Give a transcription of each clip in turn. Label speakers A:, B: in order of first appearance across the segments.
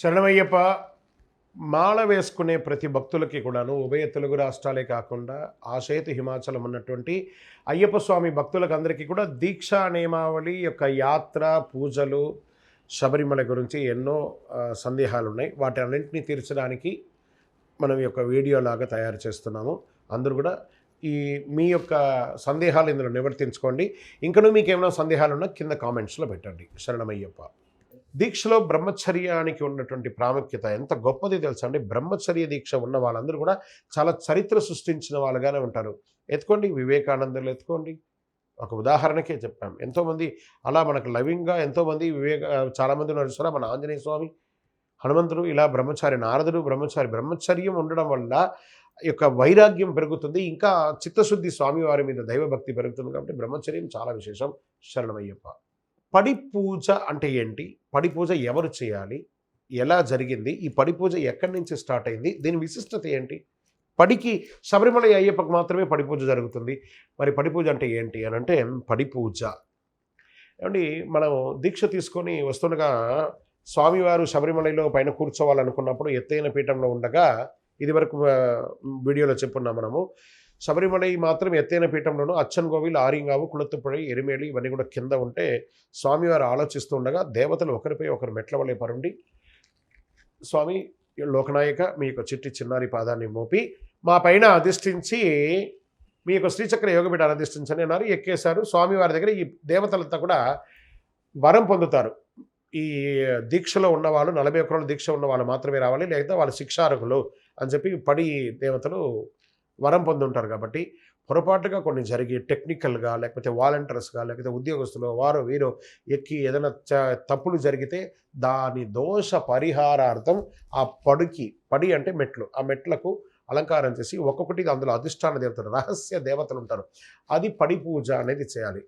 A: శరణమయ్యప్ప మాల వేసుకునే ప్రతి భక్తులకి కూడాను ఉభయ తెలుగు రాష్ట్రాలే కాకుండా ఆశయతు హిమాచలం ఉన్నటువంటి అయ్యప్ప స్వామి భక్తులకు అందరికీ కూడా దీక్షా నియమావళి యొక్క యాత్ర పూజలు శబరిమల గురించి ఎన్నో సందేహాలు ఉన్నాయి వాటి అన్నింటినీ తీర్చడానికి మనం ఈ యొక్క వీడియోలాగా తయారు చేస్తున్నాము. అందరూ కూడా ఈ మీ యొక్క సందేహాలు ఇందులో నివర్తించుకోండి. ఇంకనూ మీకు ఏమైనా సందేహాలు ఉన్నా కింద కామెంట్స్లో పెట్టండి. శరణమయ్యప్ప. దీక్షలో బ్రహ్మచర్యానికి ఉన్నటువంటి ప్రాముఖ్యత ఎంత గొప్పది తెలుసా అండి? బ్రహ్మచర్య దీక్ష ఉన్న వాళ్ళందరూ కూడా చాలా చరిత్ర సృష్టించిన వాళ్ళుగానే ఉంటారు. ఎత్తుకోండి వివేకానందులు ఎత్తుకోండి. ఒక ఉదాహరణకే చెప్పాం. ఎంతోమంది అలా మనకు లవింగ్గా ఎంతోమంది వివేక చాలామంది ఉన్నారు మన ఆంజనేయ స్వామి హనుమంతుడు ఇలా బ్రహ్మచారి నారదుడు బ్రహ్మచారి. బ్రహ్మచర్యం ఉండడం వల్ల ఈ యొక్క వైరాగ్యం పెరుగుతుంది. ఇంకా చిత్తశుద్ధి స్వామివారి మీద దైవభక్తి పెరుగుతుంది కాబట్టి బ్రహ్మచర్యం చాలా విశేషం. శరణమయ్యప్ప. పడి పూజ అంటే ఏంటి? పడి పూజ ఎవరు చేయాలి? ఎలా జరిగింది? ఈ పడి పూజ ఎక్కడి నుంచి స్టార్ట్ అయింది? దీని విశిష్టత ఏంటి? పడికి శబరిమల అయ్యప్పకు మాత్రమే పడి పూజ జరుగుతుంది. మరి పడి పూజ అంటే ఏంటి అని అంటే పడి పూజ ఏమండి మనం దీక్ష తీసుకొని వస్తుండగా స్వామివారు శబరిమలలో పైన కూర్చోవాలనుకున్నప్పుడు ఎత్తైన పీఠంలో ఉండగా ఇది వరకు వీడియోలో చెప్పున్నాం మనము. శబరిమలై మాత్రం ఎత్తైన పీఠంలోనూ అచ్చన్ కోవిల్ ఆరింగావు కుళత్తుపడి ఎరిమేళి ఇవన్నీ కూడా కింద ఉంటే స్వామివారు ఆలోచిస్తూ ఉండగా దేవతలు ఒకరిపై ఒకరు మెట్ల వలె పరుండి స్వామి లోకనాయక మీ యొక్క చిట్టి చిన్నారి పాదాన్ని మోపి మా పైన అధిష్ఠించి మీ యొక్క శ్రీచక్ర యోగపీఠాన్ని అధిష్ఠించని అన్నారు. ఎక్కేశారు. స్వామివారి దగ్గర ఈ దేవతలంతా కూడా వరం పొందుతారు. ఈ దీక్షలో ఉన్నవాళ్ళు నలభై ఒక్క రోజుల దీక్ష ఉన్న వాళ్ళు మాత్రమే రావాలి లేకపోతే వాళ్ళు శిక్షారకులు అని చెప్పి పడి దేవతలు వరం పొందుంటారు కాబట్టి పొరపాటుగా కొన్ని జరిగి టెక్నికల్గా లేకపోతే వాలంటీర్స్గా లేకపోతే ఉద్యోగస్తులు వారు వీరు ఎక్కి ఏదైనా తప్పులు జరిగితే దాని దోష పరిహారార్థం ఆ పడికి పడి అంటే మెట్లు. ఆ మెట్లకు అలంకారం చేసి ఒక్కొక్కటి అందులో అధిష్టాన దేవతలు రహస్య దేవతలు ఉంటారు. అది పడి పూజ అనేది చేయాలి.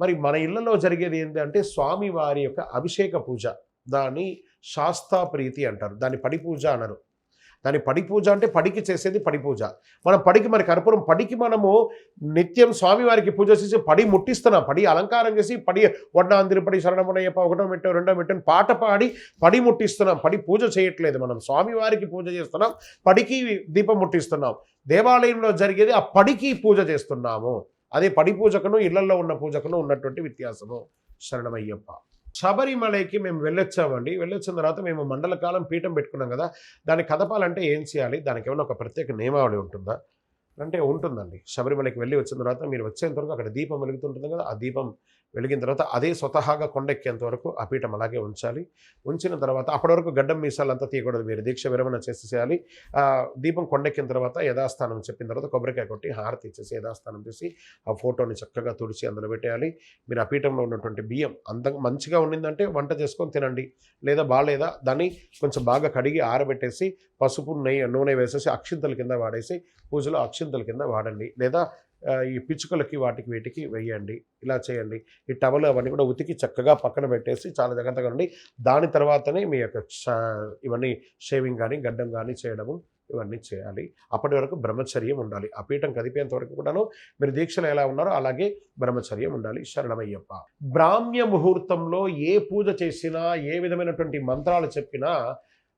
A: మరి మన ఇళ్ళలో జరిగేది ఏంటంటే స్వామి వారి యొక్క అభిషేక పూజ. దాన్ని శాస్తా ప్రీతి అంటారు. దాన్ని పడి పూజ అనరు. దాని పడి పూజ అంటే పడికి చేసేది పడి పూజ. మనం పడికి మరి కర్పూరం పడికి మనము నిత్యం స్వామివారికి పూజ చేసి పడి ముట్టిస్తున్నాం. పడి అలంకారం చేసి పడి వడ్డాందిరి పడి శరణమునయ్యప్ప ఒకటో మెట్టో రెండో మెట్టో పాట పాడి పడి ముట్టిస్తున్నాం. పడి పూజ చేయట్లేదు మనం. స్వామివారికి పూజ చేస్తున్నాం. పడికి దీపం ముట్టిస్తున్నాం. దేవాలయంలో జరిగేది ఆ పడికి పూజ చేస్తున్నాము. అదే పడి పూజకును ఇళ్ళలో ఉన్న పూజకును ఉన్నటువంటి వ్యత్యాసము. శరణమయ్యప్ప. శబరిమలైకి మేము వెళ్ళొచ్చామండి. వెళ్ళొచ్చిన తర్వాత మేము మండల కాలం పీఠం పెట్టుకున్నాం కదా. దాన్ని కదపాలంటే ఏం చేయాలి? దానికి ఏమైనా ఒక ప్రత్యేక నియమావళి ఉంటుందా? అంటే ఉంటుందండి. శబరిమలకి వెళ్ళి వచ్చిన తర్వాత మీరు వచ్చేంత వరకు అక్కడ దీపం వెలుగుతుంటుంది కదా. ఆ దీపం వెలిగిన తర్వాత అదే స్వతహాగా కొండెక్కేంత వరకు ఆ పీఠం అలాగే ఉంచాలి. ఉంచిన తర్వాత అప్పటి వరకు గడ్డం మీసాలంతా తీయకూడదు మీరు దీక్ష విరమణ చేసేసేయాలి దీపం కొండెక్కిన తర్వాత యథాస్థానం చెప్పిన తర్వాత కొబ్బరికాయ కొట్టి హారతి ఇచ్చేసి యథాస్థానం చేసి ఆ ఫోటోని చక్కగా తుడిచి అందులో పెట్టేయాలి. మీరు ఆ పీఠంలో ఉన్నటువంటి బియ్యం అంత మంచిగా ఉండిందంటే వంట చేసుకొని తినండి. లేదా బాగాలేదా దాన్ని కొంచెం బాగా కడిగి ఆరబెట్టేసి పసుపు నెయ్యి నూనె వేసేసి అక్షింతల కింద వాడేసి పూజలో అక్షింతల కింద వాడండి. లేదా ఈ పిచ్చుకలకి వాటికి వీటికి వేయండి. ఇలా చేయండి. ఈ టవల్ అవన్నీ కూడా ఉతికి చక్కగా పక్కన పెట్టేసి చాలా జాగ్రత్తగా ఉండి దాని తర్వాతనే మీ యొక్క ఇవన్నీ షేవింగ్ కానీ గడ్డం కానీ చేయడము ఇవన్నీ చేయాలి. అప్పటి వరకు బ్రహ్మచర్యం ఉండాలి. ఆ పీఠం కదిపేంత వరకు కూడాను మీరు దీక్షలు ఎలా ఉన్నారో అలాగే బ్రహ్మచర్యం ఉండాలి. శరణమయ్యప్ప. బ్రాహ్మ్య ముహూర్తంలో ఏ పూజ చేసినా ఏ విధమైనటువంటి మంత్రాలు చెప్పినా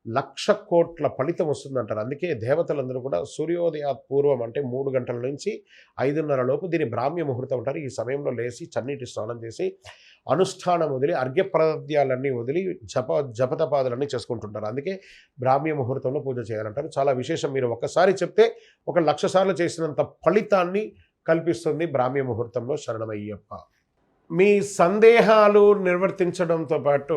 A: లక్ష కోట్ల ఫలితం వస్తుందంటారు. అందుకే దేవతలందరూ కూడా సూర్యోదయ పూర్వం అంటే మూడు గంటల నుంచి ఐదున్నర లోపు దీన్ని బ్రాహ్మ్య ముహూర్తం అంటారు ఈ సమయంలో లేచి చన్నీటి స్నానం చేసి అనుష్ఠానం వదిలి అర్ఘ్యప్రద్యాలన్నీ వదిలి జప జపతపాదులన్నీ చేసుకుంటుంటారు. అందుకే బ్రాహ్మ్య ముహూర్తంలో పూజ చేయాలంటారు. చాలా విశేషం. మీరు ఒకసారి చెప్తే ఒక లక్ష సార్లు చేసినంత ఫలితాన్ని కల్పిస్తుంది బ్రాహ్మ్య ముహూర్తంలో శరణమయ్యప్ప. మీ సందేహాలు నిర్వర్తించడంతో పాటు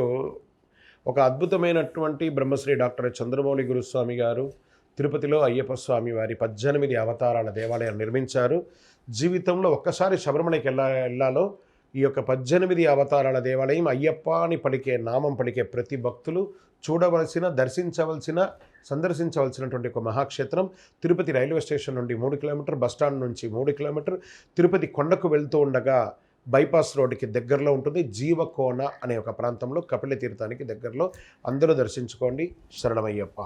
A: ఒక అద్భుతమైనటువంటి బ్రహ్మశ్రీ డాక్టర్ చంద్రమౌళి గురుస్వామి గారు తిరుపతిలో అయ్యప్ప స్వామి వారి పద్దెనిమిది అవతారాల దేవాలయం నిర్మించారు. జీవితంలో ఒక్కసారి శబరిమలకి వెళ్ళా వెళ్ళాలో ఈ యొక్క పద్దెనిమిది అవతారాల దేవాలయం అయ్యప్ప అని పలికే నామం పలికే ప్రతి భక్తులు చూడవలసిన దర్శించవలసిన సందర్శించవలసినటువంటి ఒక మహాక్షేత్రం. తిరుపతి రైల్వే స్టేషన్ నుండి మూడు కిలోమీటర్ బస్టాండ్ నుంచి మూడు కిలోమీటర్. తిరుపతి కొండకు వెళ్తూ ఉండగా బైపాస్ రోడ్డుకి దగ్గరలో ఉంటుంది. జీవకోన అనే ఒక ప్రాంతంలో కపిల తీర్థానికి దగ్గరలో. అందరూ దర్శించుకోండి. శరణమయ్యప్ప.